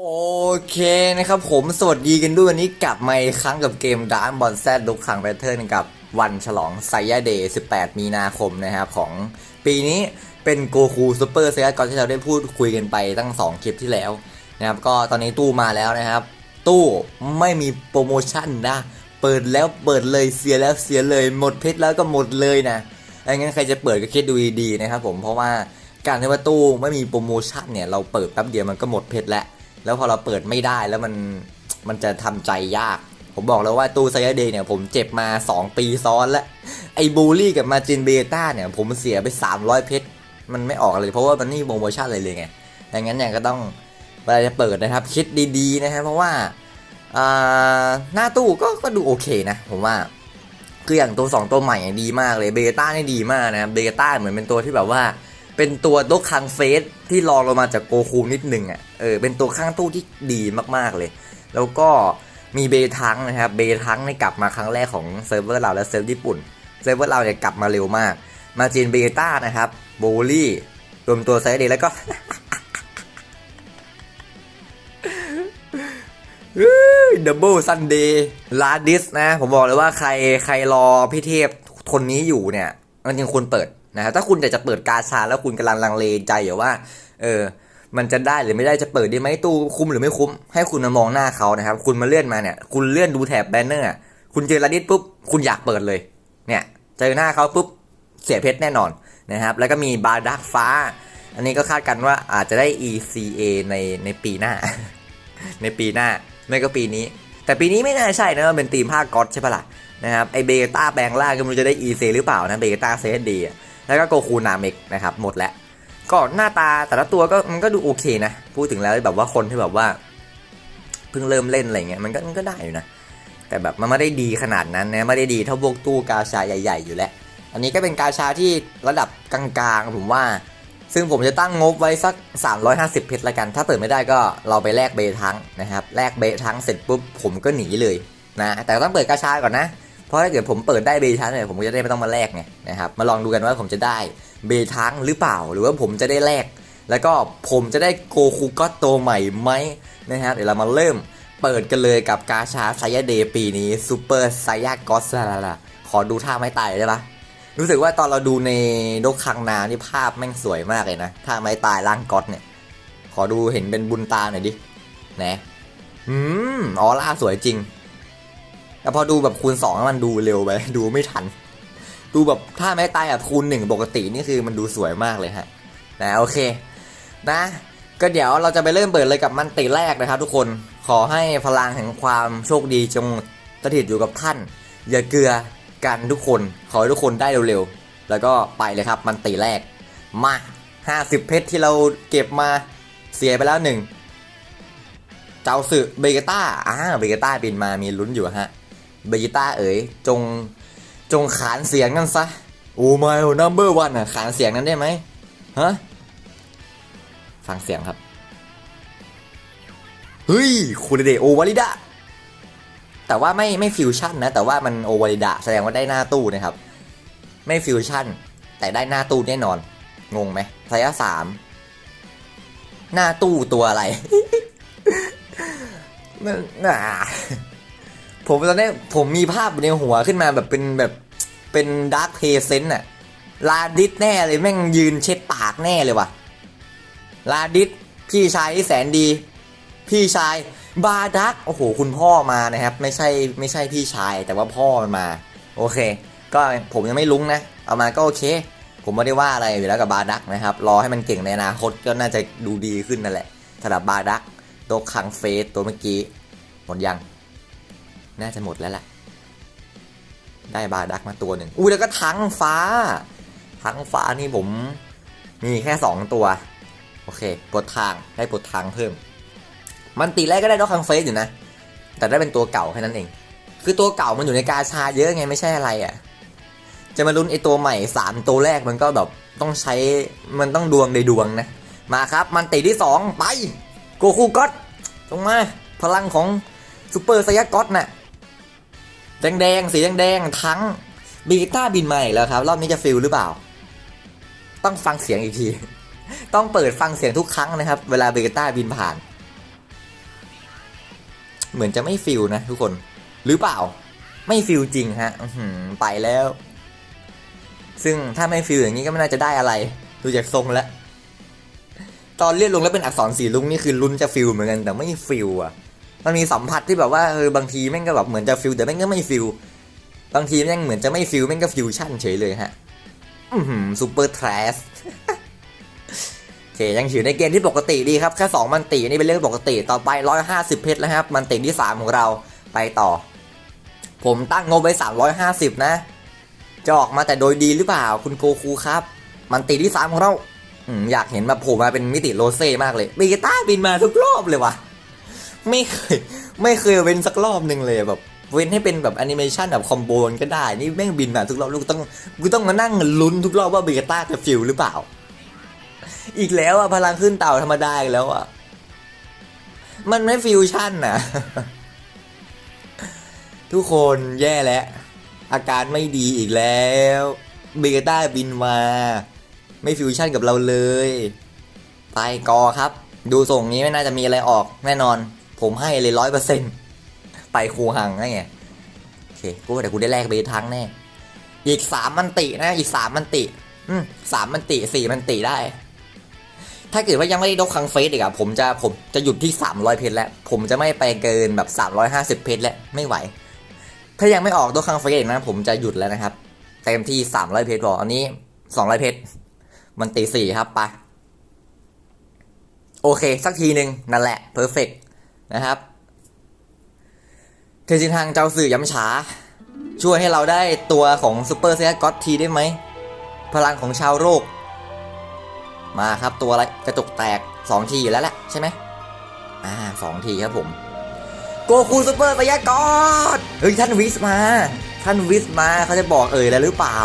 โอเคนะครับผมสวัสดีกันด้วยวันนี้กลับมาอีกครั้งกับเกมดาร์ b บอลแซดลุกขังแพทเทิร์นกับวันฉลองไซยาเดย์ 18 มีนาคมนะครับของปีนี้เป็นโกคูซูเปอร์ไซยาก่อนที่เราได้พูดคุยกันไปตั้ง 2 คลิปที่แล้วนะครับก็ตอนนี้ตู้มาแล้วนะครับ ตู้ไม่มีโปรโมชั่นนะ เปิดแล้วเปิดเลยเสียแล้วเสียเลยหมดเพชรแล้วก็หมดเลยนะไอ้งั้นใครจะเปิดก็คิดดูดีๆนะครับผมเพราะว่าการที่ว่าตู้ไม่มีโปรโมชั่นเนี่ยเราเปิดแป๊บเดียวมันก็หมดเพชรแล้ว แล้วพอเราเปิดไม่ได้แล้วมันมันจะทำใจยาก ผมบอกแล้วว่าตู้ไซเดย์เนี่ยผมเจ็บมา 2 ปีซ้อนแล้วไอ้บูลลี่กับมาจินเบต้าเนี่ยผมเสียไป 300 เพชรมันไม่ออกเลยเพราะว่ามันไม่โปรโมชั่นอะไรเลยไงดังนั้นเนี่ยก็ต้องเวลาจะเปิดนะครับ คิดดีๆนะฮะเพราะว่าหน้าตู้ก็ก็ดูโอเคนะ ผมว่าคืออย่างตัว 2 ตัวใหม่เนี่ยดีมากเลยเบต้านี่ดีมากนะเบต้าเหมือนเป็นตัวที่แบบว่า เป็นตัวดกคังเฟสที่รองลงมาจากโกคูนิดนึงอะเออเป็นตัวข้างตู้ที่ดีมากๆเลย แล้วก็มีเบทังนะครับเบทังในกลับมาครั้งแรกของเซิร์ฟเวอร์เราและเซิร์ฟญี่ปุ่นเซิร์ฟเวอร์เราเนี่ยกลับมาเร็วมาก มาจีนเบต้านะครับโบลี่รวมตัวไซเดย์แล้วก็ดับเบิลซันเดย์ลาดิสนะ ผมบอกเลยว่าใครใครรอพี่เทพคนนี้อยู่เนี่ยมันจริงควรเปิด นะครับถ้าคุณอยากจะเปิดกาชาแล้วคุณกำลังลังเลใจอยู่ว่า เออ มันจะได้หรือไม่ได้จะเปิดดีไหมตู้คุ้มหรือไม่คุ้ม ให้คุณมามองหน้าเขานะครับ คุณมาเลื่อนมาเนี่ย คุณเลื่อนดูแถบแบนเนอร์อะคุณเจอลาดิสปุ๊บคุณอยากเปิดเลย เนี่ยเจอหน้าเขาปุ๊บเสียเพชรแน่นอนนะครับ แล้วก็มีบาร์ดักฟ้า อันนี้ก็คาดกันว่าอาจจะได้ ECA ในในปีหน้า ในปีหน้าไม่ก็ปีนี้ แต่ปีนี้ไม่น่าใช่นะมันเป็นทีมภาคก๊อตใช่ปะล่ะนะครับไอเบต้าแปลงร่างก็ไม่รู้จะได้ EC หรือเปล่านะเบต้าเซดี แล้วก็โกคูนาเมกนะครับหมดแล้วก็หน้าตาแต่ละตัวก็มันก็ดูโอเคนะ พูดถึงแล้วแบบว่าคนที่แบบว่าเพิ่งเริ่มเล่นอะไรเงี้ยมันก็มันก็ได้อยู่นะ แต่แบบมันไม่ได้ดีขนาดนั้นนะไม่ได้ดีเท่าพวกตู้กาชาใหญ่ ๆ อยู่แล้ว อันนี้ก็เป็นกาชาที่ระดับกลางๆผมว่า ซึ่งผมจะตั้งงบไว้สัก 350 เพชรละกัน ถ้าเปิดไม่ได้ก็เราไปแลกเบทังนะครับแลกเบทังเสร็จปุ๊บผมก็หนีเลยนะแต่ต้องเปิดกาชาก่อนนะ ราะถ้าเกิดผมเปิดได้เบทังเนี่ยผมก็จะได้ไม่ต้องมาแลกไงนะครับมาลองดูกันว่าผมจะได้เบทังหรือเปล่า หรือว่าผมจะได้แลกแล้วก็ผมจะได้โกคูก็โตวใหม่ไหมนะครับเดี๋ยวเรามาเริ่มเปิดกันเลยกับกาชาไซยาเดย์ปีนี้ซูเปอร์ไซยากอสลาลาขอดูท่าไม้ตายได้ปะรู้สึกว่าตอนเราดูในดกคังนานี่ภาพแม่งสวยมากเลยนะถ้าไม้ตายร่างก๊อตเนี่ย ขอดูเห็นเป็นบุญตาหน่อยดินะอืมออร่าสวยจริง แต่พอดูแบบคูณสองมันดูเร็วไปดูไม่ทัน ดูแบบถ้าไม้ตายแบบคูณหนึ่งปกตินี่คือมันดูสวยมากเลยฮะนะโอเค นะ ก็เดี๋ยวเราจะไปเริ่มเปิดเลยกับมันติแรกนะครับ ทุกคนขอให้พลังแห่งความโชคดีจงสถิตอยู่กับท่าน อย่าเกลือกันทุกคน ขอให้ทุกคนได้เร็วๆ แล้วก็ไปเลยครับมันตีแรก มา 50 เพชรที่เราเก็บมาเสียไปแล้วหนึ่ง เจ้าสึเบเกต้าอ่าเบเกต้าบินมามีลุ้นอยู่ฮะ เบเกต้าเอ๋ยจงจงขานเสียงนั่นซะโอ้ไม่นัมเบอร์วันอะขานเสียงนั้นได้ไหมฮะฟังเสียงครับเฮ้ยคุณเดโอวาลิดะแต่ว่าไม่ไม่ฟิวชั่นนะ แต่ว่ามันโอวาลิดะแสดงว่าได้หน้าตู้นะครับ ไม่ฟิวชั่น แต่ได้หน้าตู้แน่นอน งงไหมไซยะสามหน้าตู้ตัวอะไรมันน่า ผมตอนนี้ผมมีภาพในหัวขึ้นมาแบบเป็นแบบเป็นดาร์คเพเซนต์อะลาดิสแน่เลยแม่งยืนเช็ดปากแน่เลยว่ะ ลาดิสพี่ชายที่แสนดี พี่ชายบาดักโอ้โหคุณพ่อมานะครับ ไม่ใช่ไม่ใช่พี่ชายแต่ว่าพ่อมันมา โอเค ก็ผมยังไม่ลุ้งนะ เอามาก็โอเค ผมไม่ได้ว่าอะไรอยู่แล้วกับบาดักนะครับ รอให้มันเก่งในอนาคตก็น่าจะดูดีขึ้นนั่นแหละสำหรับบาดักตัวคังเฟสตัวเมื่อกี้หมดยัง น่าจะหมดแล้วแหละ ได้บาดักมาตัวหนึ่งอุ้ยแล้วก็ทั้งฟ้า ทั้งฟ้านี่ผม มีแค่สองตัว โอเคปลดทางได้ปลดทางเพิ่ม มันตีแรกก็ได้ดอกคังเฟสอยู่นะ แต่ได้เป็นตัวเก่าแค่นั้นเอง คือตัวเก่ามันอยู่ในกาชาเยอะไงไม่ใช่อะไรอะ่ะ จะมาลุ้นไอตัวใหม่สามตัวแรกมันก็แบบต้องใช้มันต้องดวงในดวงนะ มาครับมันตีที่สองไปโกคูก็อตรงมาพลังของซูเปอร์ไซยาก็อตน่ะ แดงๆสีแดงๆทั้งบีต้าบินมาอีกแล้วครับ รอบนี้จะฟิลหรือเปล่า ต้องฟังเสียงอีกที ต้องเปิดฟังเสียงทุกครั้งนะครับ เวลาเบต้าบินผ่าน เหมือนจะไม่ฟิลนะทุกคน หรือเปล่า ไม่ฟิลจริงฮะไปแล้ว ซึ่งถ้าไม่ฟิลอย่างนี้ก็ไม่น่าจะได้อะไร ดูจากทรงแล้ว ตอนเรียกลงแล้วเป็นอักษรสีลุงนี่คือลุ้นจะฟิลเหมือนกันแต่ไม่ฟิลอะ มันมีสัมผัสที่แบบว่าเออบางทีแม่งก็แบบเหมือนจะฟิลแต่แม่งก็ไม่ฟิลบางทีแม่งเหมือนจะไม่ฟิลแม่งก็ฟิวชั่นเฉยเลยฮะอือหือซูเปอร์ทรัสโอเคยังถือในเกณฑ์ที่ปกติดีครับ แค่2มันตินี่เป็นเรื่องปกติ ต่อไป150เพชรแล้วครับ มันติที่3ของเราไปต่อ ผมตั้งงบไว้350นะ จะออกมาแต่โดยดีหรือเปล่าคุณโกคูครับ มันติที่3ของเราอือยากเห็นแบบโผล่มาเป็นมิติโรเซ่มากเลยเบกต้าบินมาทุกรอบเลยว่ะ ไม่เคย ไม่เคยเว้นสักรอบหนึ่งเลยแบบเว้นให้เป็นแบบแอนิเมชันแบบคอมโบนก็ได้ นี่แม่งบินมาทุกรอบลูกต้องกูต้องมานั่งลุ้นทุกรอบว่าเบกต้าจะฟิลหรือเปล่า อีกแล้วอะพลังขึ้นเต่าธรรมดาอีกแล้วอะ มันไม่ฟิวชั่นนะทุกคนแย่แล้ว อาการไม่ดีอีกแล้วเบต้าบินมา ไม่ฟิวชั่นกับเราเลย ไปกอครับ ดูส่งนี้ไม่น่าจะมีอะไรออกแน่นอน ผมให้เลยร้อยเปอร์เซ็นต์ไปครูหังนะไงโอเคกูว่าเดี๋ยวกูได้แลกเบทั้งแน่อีกสามมันตินะอีกสามมันติอืมสามมันติสี่มันติได้ ถ้าเกิดว่ายังไม่ได้ดกคังเฟสอีกอะผมจะผมจะหยุดที่300เพชรแล้ว ผมจะไม่ไปเกินแบบ350เพชรแล้วไม่ไหว ถ้ายังไม่ออกดกคังเฟสอีกนะผมจะหยุดแล้วนะครับเต็มที่300เพชรพออันนี้200เพชรมันตีสี่ครับไปโอเค สักทีหนึ่งนั่นแหละเพอร์เฟกต์ นะครับเทจินทางเจ้าสื่อย้ำฉา ช่วยให้เราได้ตัวของซูเปอร์เซียก็อตทีได้ไหม พลังของชาวโรค มาครับตัวอะไรกระจกแตก 2 ทีอยู่แล้วแหละใช่ไหมอ่าสองทีครับผม โกคูซูเปอร์สยากรเฮ้ยท่านวิสมา ท่านวิสมาเขาจะบอกเอ่ยแล้วหรือเปล่า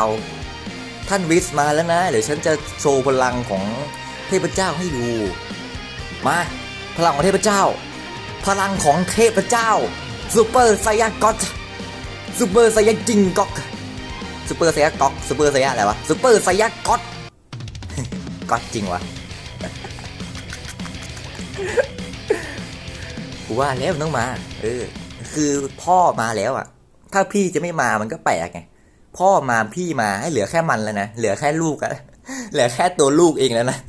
ท่านวิสมาแล้วนะเดี๋ยวฉันจะโชว์พลังของเทพเจ้าให้ดู มา พลังของเทพเจ้า พลังของเทพเจ้าซูเปอร์ไซยากอตซูเปอร์ไซยาจิงก๊อกซูเปอร์ไซยากอกซูเปอร์ไซยาอะไรวะซูเปอร์ไซยากอตก๊อตจริงวะกูว่าแล้วต้องมา เออ คือพ่อมาแล้วอะ ถ้าพี่จะไม่มามันก็แปลกไง พ่อมาพี่มาให้เหลือแค่มันแล้วนะ เหลือแค่ลูกอะเหลือแค่ตัวลูกเองแล้วนะ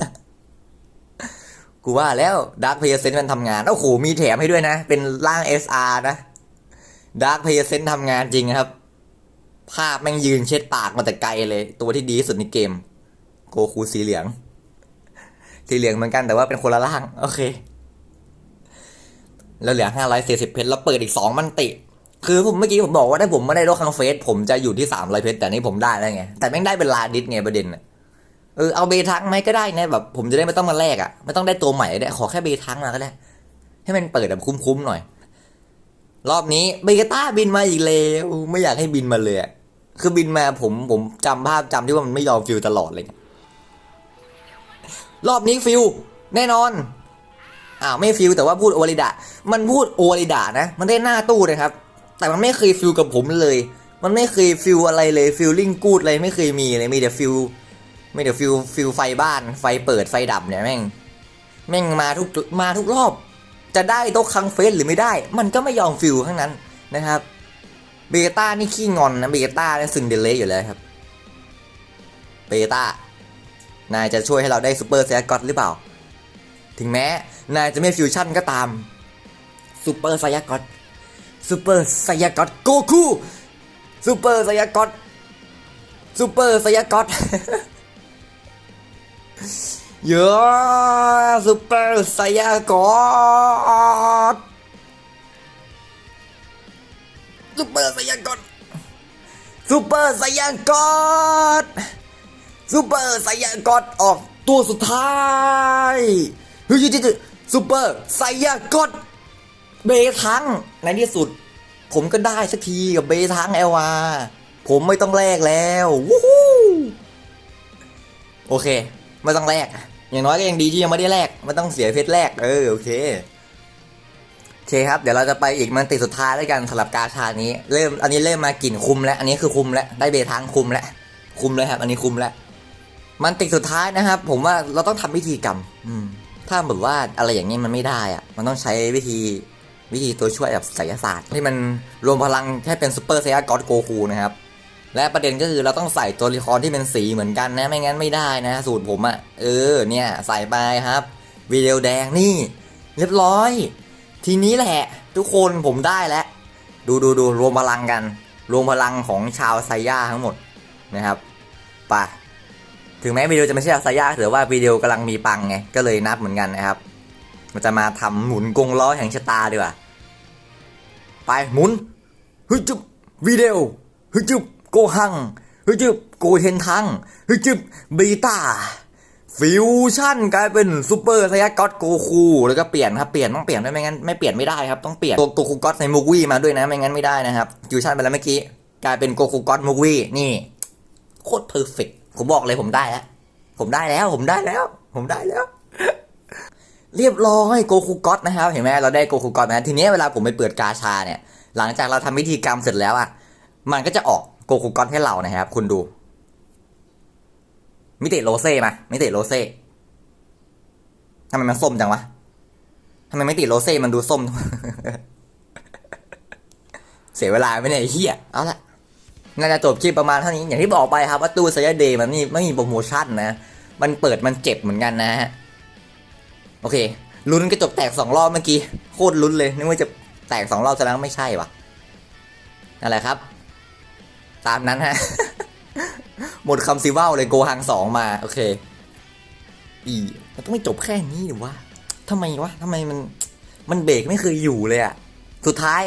กูว่าแล้วดาร์ p เพย์เซนมันทำงานโอ้โหมีแถมให้ด้วยนะ เป็นร่าง SR นะดาร์ p เพย์เซนทำงานจริงครับ ภาพแม่งยืนเช็ดปากมาแต่ไกลเลย ตัวที่ดีที่สุดในเกม โกคูสีเหลือง สีเหลืองเหมือนกันแต่ว่าเป็นคนละร่าง โอเคแล้วเหลือห้าร้อยสี่สิบเพชรแล้วเปิดอีกสองมันติ คือผมเมื่อกี้ผมบอกว่าถ้าผมไม่ได้โลคังเฟสผมจะอยู่ที่สามร้อยเพชรแต่นี่ผมได้แล้วไงแต่แม่งได้เป็นลาดิสไงประเด็นน่ะ เออเอาเบทังไหมก็ได้นะแบบผมจะได้ไม่ต้องมาแลกอะไม่ต้องได้ตัวใหม่ได้ขอแค่เบทังมาก็ได้ ให้มันเปิดแบบคุ้มๆหน่อย รอบนี้เบกต้าบินมาอีกแล้วไม่อยากให้บินมาเลยคือบินมาผมผมจำภาพจำที่ว่ามันไม่ยอมฟิลตลอดเลยรอบนี้ฟิลแน่นอนอ้าวไม่ฟิลแต่ว่าพูดโอวริดะมันพูดโอวริดะนะ มันได้หน้าตู้เลยครับ แต่มันไม่เคยฟิลกับผมเลย มันไม่เคยฟิลอะไรเลยฟิลลิ่งกูดอะไรไม่เคยมีเลยมีแต่ฟิล มีแต่ฟิลฟิลไฟบ้านไฟเปิดไฟดับเนี่ยแม่งแม่งมาทุกมาทุกรอบ จะได้โต๊ะคังเฟสหรือไม่ได้ มันก็ไม่ยอมฟิลข้างนั้นนะครับเบต้านี่ขี้งอนนะเบต้านี่ซึงเดลเลย์อยู่แล้วครับเบต้านายจะช่วยให้เราได้ซูเปอร์เซียกอตหรือเปล่า ถึงแม้นายจะไม่ฟิวชั่นก็ตามซูเปอร์ไซยากอตซูเปอร์ไซยากอตโกคูซูเปอร์ไซยากอตซูเปอร์ไซยากอต เยอะซูเปอร์ไซยากอตซูเปอร์ไซยากอตซูเปอร์ไซยากอตซูเปอร์ไซยากอตออกตัวสุดท้ายเฮ้ยซูเปอร์ไซยากอตเบทังในที่สุด ผมก็ได้สักทีกับเบทังเอลวาผมไม่ต้องแลกแล้ววู้โอเค ไม่ต้องแลกอย่างน้อยก็ยังดีที่ยังไม่ได้แลกไม่ต้องเสียเพชรแลกเออโอเคโอเคครับเดี๋ยวเราจะไปอีกมันติดสุดท้ายด้วยกันสำหรับกาชานี้ เริ่มอันนี้เริ่มมากลิ่นคุมแล้ว อันนี้คือคุมแล้วได้เบทางคุมแล้วคุมเลยครับ อันนี้คุมแล้วมันติดสุดท้ายนะครับ ผมว่าเราต้องทำพิธีกรรม อืม ถ้าแบบว่าอะไรอย่างนี้มันไม่ได้อะมันต้องใช้วิธีวิธีตัวช่วยแบบไสยศาสตร์ที่มันรวมพลังให้เป็นซูเปอร์ไซยาก็อดโกคูนะครับ และประเด็นก็คือเราต้องใส่ตัวละครที่เป็นสีเหมือนกันนะ ไม่งั้นไม่ได้นะสูตรผมอะ่ะ เออเนี่ยใส่ไปครับวีเดีโอแดงนี่ เรียบร้อย ทีนี้แหละ ทุกคนผมได้แล้ว ดูดูดูรวมพลังกัน รวมพลังของชาวไซย่าทั้งหมดนะครับไปถึงแม้วิดีโอจะไม่ใช่ชาวไซย่าถือว่าวิดีโอกำลังมีปังไงก็เลยนับเหมือนกันนะครับ มันจะมาทำหมุนกงล้อแห่งชะตาดีกว่าไปหมุนฮึจุบวิดีโอฮึจุบ โกหังฮึจุบโกเทนทังฮึจุบบีตาฟิวชั่นกลายเป็นซูเปอร์ไซยาก็อดโกคูแล้วก็เปลี่ยนครับเปลี่ยนต้องเปลี่ยนด้วยไม่งั้นไม่เปลี่ยนไม่ได้ครับต้องเปลี่ยนตัวโกคูก็อดในมูกวี่มาด้วยนะไม่งั้นไม่ได้นะครับฟิวชั่นไปแล้วเมื่อกี้กลายเป็นโกคูก็อดมูกวี่นี่โคตรเพอร์เฟกผมบอกเลยผมได้แล้วผมได้แล้วผมได้แล้ว ผมได้แล้ว เรียบร้อยโกคูก็อตนะครับ เห็นไหมเราได้โกคูก็อตนะทีนี้เวลาผมไปเปิดกาชาเนี่ย หลังจากเราทำพิธีกรรมเสร็จแล้วอะมันก็จะออก โกคูก็อตให้เรานะครับ คุณดู มิติโรเซ่มามิติโรเซ่ทำไมมันส้มจังวะทำไมมิติโรเซ่มันดูส้ม เสียเวลาไม่เนี่ยไอ้เฮียเอาละน่าจะจบคลิปประมาณเท่านี้ อย่างที่บอกไปครับว่าตู้ไซยเดย์มันนี่ไม่มีโปรโมชั่นนะ มันเปิดมันเจ็บเหมือนกันนะฮะ โอเค ลุ้นกระจกแตกสองรอบเมื่อกี้ โคตรลุ้นเลย นึกว่าจะแตกสองรอบแสดงว่าไม่ใช่วะนั่นแหละครับ ตามนั้นฮะ หมดคำซิเว่าเลยโกหังสองมา โอเค อีมันต้องไม่จบแค่นี้หรือวะทำไมวะทำไมมัน มันเบรกไม่เคยอยู่เลยอะสุดท้าย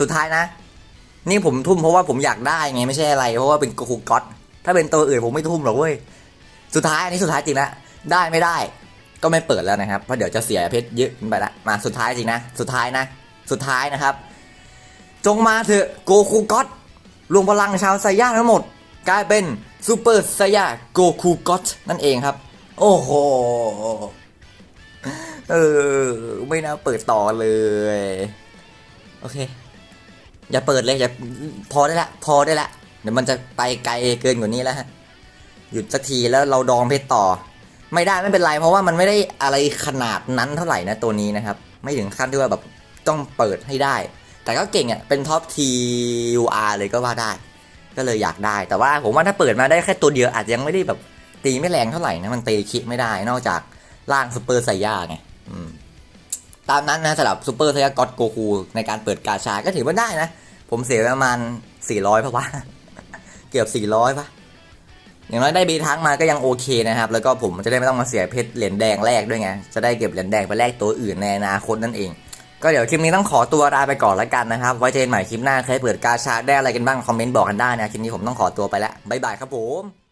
สุดท้ายนะ นี่ผมทุ่มเพราะว่าผมอยากได้ไงไม่ใช่อะไร เพราะว่าเป็นโกคูก็อตถ้าเป็นตัวอื่นผมไม่ทุ่มหรอกเว้ย สุดท้ายอันนี้สุดท้ายจริงละได้ไม่ได้ ก็ไม่เปิดแล้วนะครับ เพราะเดี๋ยวจะเสียเพชรเยอะขึ้นไปละ มาสุดท้ายจริงนะ สุดท้ายนะ สุดท้ายนะครับ จงมาเถอะโกคูก็อต รวมพลังชาวไซย่าทั้งหมด กลายเป็นซูเปอร์ไซย่าโกคูก็อตนั่นเองครับ โอ้โห เออ ไม่น่าเปิดต่อเลย โอเค อย่าเปิดเลย อย่าพอได้ละ พอได้ละ เดี๋ยวมันจะไปไกลเกินกว่านี้แล้วฮะ หยุดสักทีแล้วเราดองเพชรต่อ ไม่ได้ไม่เป็นไร เพราะว่ามันไม่ได้อะไรขนาดนั้นเท่าไหร่นะตัวนี้นะครับ ไม่ถึงขั้นที่ว่าแบบต้องเปิดให้ได้ แต่ก็เก่งอะเป็นท็อป TUR เลยก็ว่าได้ ก็เลยอยากได้ แต่ว่าผมว่าถ้าเปิดมาได้แค่ตัวเดียวอาจจะยังไม่ได้แบบตีไม่แรงเท่าไหร่นะมันตีคิดไม่ได้ นอกจากร่างซูเปอร์ไซย่าไงตามนั้นนะสำหรับซูเปอร์ไซย่าก็อดโกคูในการเปิดกาชาก็ถือว่าได้นะ ผมเสียประมาณ 400เพราะว่าเกือบ 400ปะอย่างน้อยได้บีทั้งมาก็ยังโอเคนะครับ แล้วก็ผมจะได้ไม่ต้องมาเสียเพชรเหรียญแดงแรกด้วยไง จะได้เก็บเหรียญแดงไปแลกตัวอื่นในอนาคตนั่นเอง ก็เดี๋ยวคลิปนี้ต้องขอตัวลาไปก่อนแล้วกันนะครับ ไว้เจอกันใหม่คลิปหน้า ใครเปิดกาชาได้อะไรกันบ้าง คอมเมนต์บอกกันได้นะ คลิปนี้ผมต้องขอตัวไปแล้ว บ๊ายบายครับผม